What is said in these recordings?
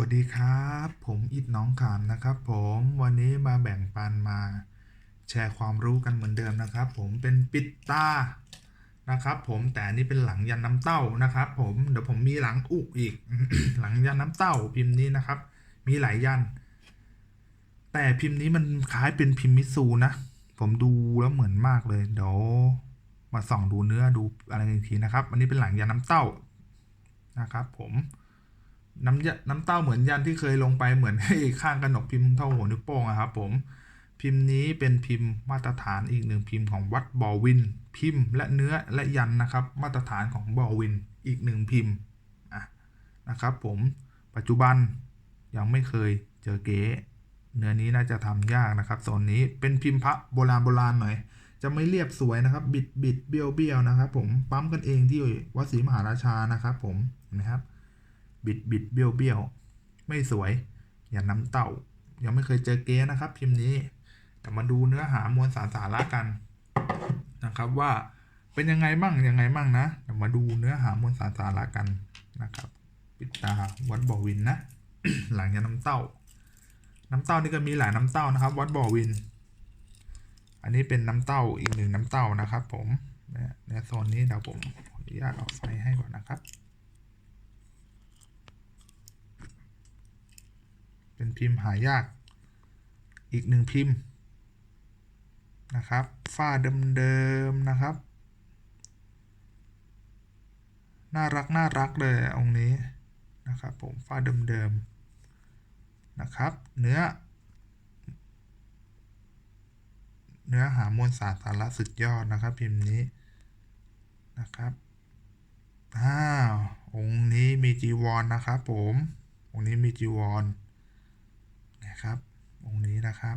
วัสดีครับ ผมอิดน้องขามนะครับผมวันนี้มาแบ่งปันมาแชร์ความรู้กันเหมือนเดิมนะครับ ผมเป็นปิดตานะครับผมแต่อันนี้เป็นหลังยันน้ำเต้านะครับผมเดี๋ยวผมมีหลังอุกอีก หลังยันน้ำเต้าพิมพ์นี้นะครับ มีหลายยัน แต่พิมพ์นี้มันคล้ายเป็นพิมพ์มิตซูนะ ผมดูแล้วเหมือนมากเลยเดี๋ยวมาส่องดูเนื้อดูอะไรอีกทีนะครับ อันนี้เป็นหลังยันน้ำเต้านะครับ ผม น้ำน้ำเต้าเหมือนยันที่เคยลงไปเหมือนให้ข้างกระหนกพิมพ์เท่าหัวนิ้วโป้งอะครับผมพิมพ์นี้เป็นพิมพ์มาตรฐานอีกหนึ่งพิมพ์ของวัดบอวิน พิมพ์และเนื้อและยันนะครับ มาตรฐานของบอวินอีกหนึ่งพิมพ์นะครับผมปัจจุบันยังไม่เคยเจอเก๊เนื้อนี้น่าจะทำยากนะครับโซนนี้เป็นพิมพ์พระโบราณโบราณหน่อย จะไม่เรียบสวยนะครับ บิดบิดเบี้ยวเบี้ยวนะครับ ผมปั๊มกันเองที่วัดศรีมหาราชานะครับ ผมเห็นไหมครับ บิดบิดเบี้ยวเบี้ยวไม่สวยอย่าน้ำเต่า ยังไม่เคยเจอเก๊นะครับพิมพ์นี้ แต่มาดูเนื้อหามวลสารสาระกันนะครับว่าเป็นยังไงมั่งยังไงมั่งนะเดี๋ยวมาดูเนื้อหามวลสารสาระกันนะครับปิดตาวัดบ่อวินนะ หลังจากน้ำเต้า น้ำเต้านี่ก็มีหลายน้ำเต้านะครับ วัดบ่อวิน อันนี้เป็นน้ำเต้าอีกหนึ่งน้ำเต้านะครับ ผมเนี่ยในโซนนี้เดี๋ยวผมขออนุญาตออกไฟให้ก่อนนะครับ เป็นพิมพ์หายาก อีกหนึ่งพิมพ์นะครับ ฝ้าเดิมๆนะครับ น่ารักน่ารักเลยองค์นี้นะครับผมฝ้าเดิมๆนะครับ เนื้อ เนื้อหามวลสารสาระสุดยอดนะครับ พิมพ์นี้นะครับอ้าวองค์นี้มีจีวรนนะครับผมองค์นี้มีจีวร นะครับ องค์นี้นะครับ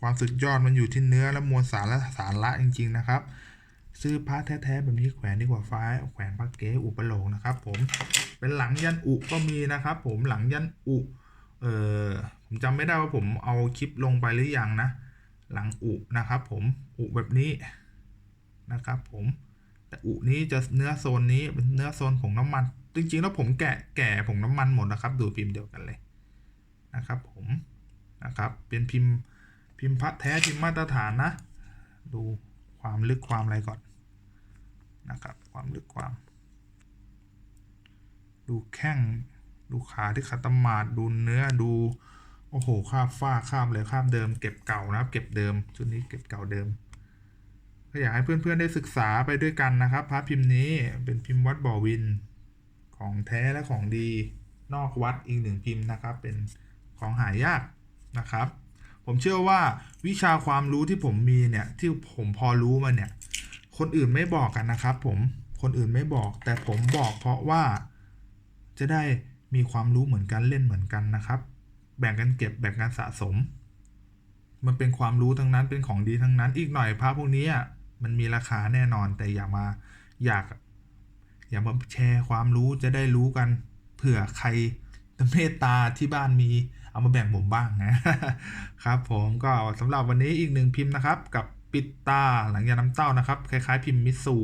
ความสุดยอดมันอยู่ที่เนื้อและมวลสารและสารละจริง ๆ นะครับ ซื้อพระแท้ๆแบบนี้แขวนดีกว่าฟ้าแขวนพระเก๋อุปโลกนะครับ ผมเป็นหลังยันอุก็มีนะครับ ผมหลังยันอุเออผมจำไม่ได้ว่าผมเอาคลิปลงไปหรือยังนะ หลังอุนะครับ ผมอุแบบนี้นะครับ ผมแต่อุนี้จะเนื้อโซนนี้เป็นเนื้อโซนผงน้ำมัน จริงๆแล้วผมแกะแก่ผงน้ำมันหมดนะครับ ดูพิมพ์เดียวกันเลยนะครับ ผมนะครับ เป็นพิมพ์พิมพ์พระแท้พิมพ์มาตรฐานนะ ดูความลึกความอะไรก่อนนะครับ ความลึกความ ดูแข้งดูขาที่ขัดตมาดดูเนื้อดูโอ้โหคราบฝ้าคราบเลยคราบเดิม เก็บเก่านะครับ เก็บเดิมชุดนี้เก็บเก่าเดิมก็อยากให้เพื่อนๆได้ศึกษาไปด้วยกันนะครับพระพิมพ์นี้เป็นพิมพ์วัดบ่อวิน ของแท้และของดีนอกวัดอีกหนึ่งพิมพ์นะครับ เป็นของหายากนะครับ ผมเชื่อว่าวิชาความรู้ที่ผมมีเนี่ยที่ผมพอรู้มาเนี่ย คนอื่นไม่บอกกันนะครับผมคนอื่นไม่บอก แต่ผมบอกเพราะว่าจะได้มีความรู้เหมือนกันเล่นเหมือนกันนะครับ แบ่งกันเก็บแบ่งกันสะสม มันเป็นความรู้ทั้งนั้นเป็นของดีทั้งนั้น อีกหน่อยพระพวกนี้มันมีราคาแน่นอนแต่อย่ามาอยาก อย่ามาแชร์ความรู้จะได้รู้กัน เผื่อใครเมตตาที่บ้านมีเอามาแบ่งผมบ้างนะครับ ผมก็สำหรับวันนี้อีกหนึ่งพิมพ์นะครับ กับปิดตาหลังยาน้ำเต้านะครับ คล้ายๆ พิมพ์มิสู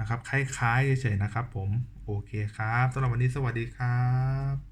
นะครับ คล้ายๆเฉยๆนะครับ ผมโอเคครับสำหรับวันนี้สวัสดีครับ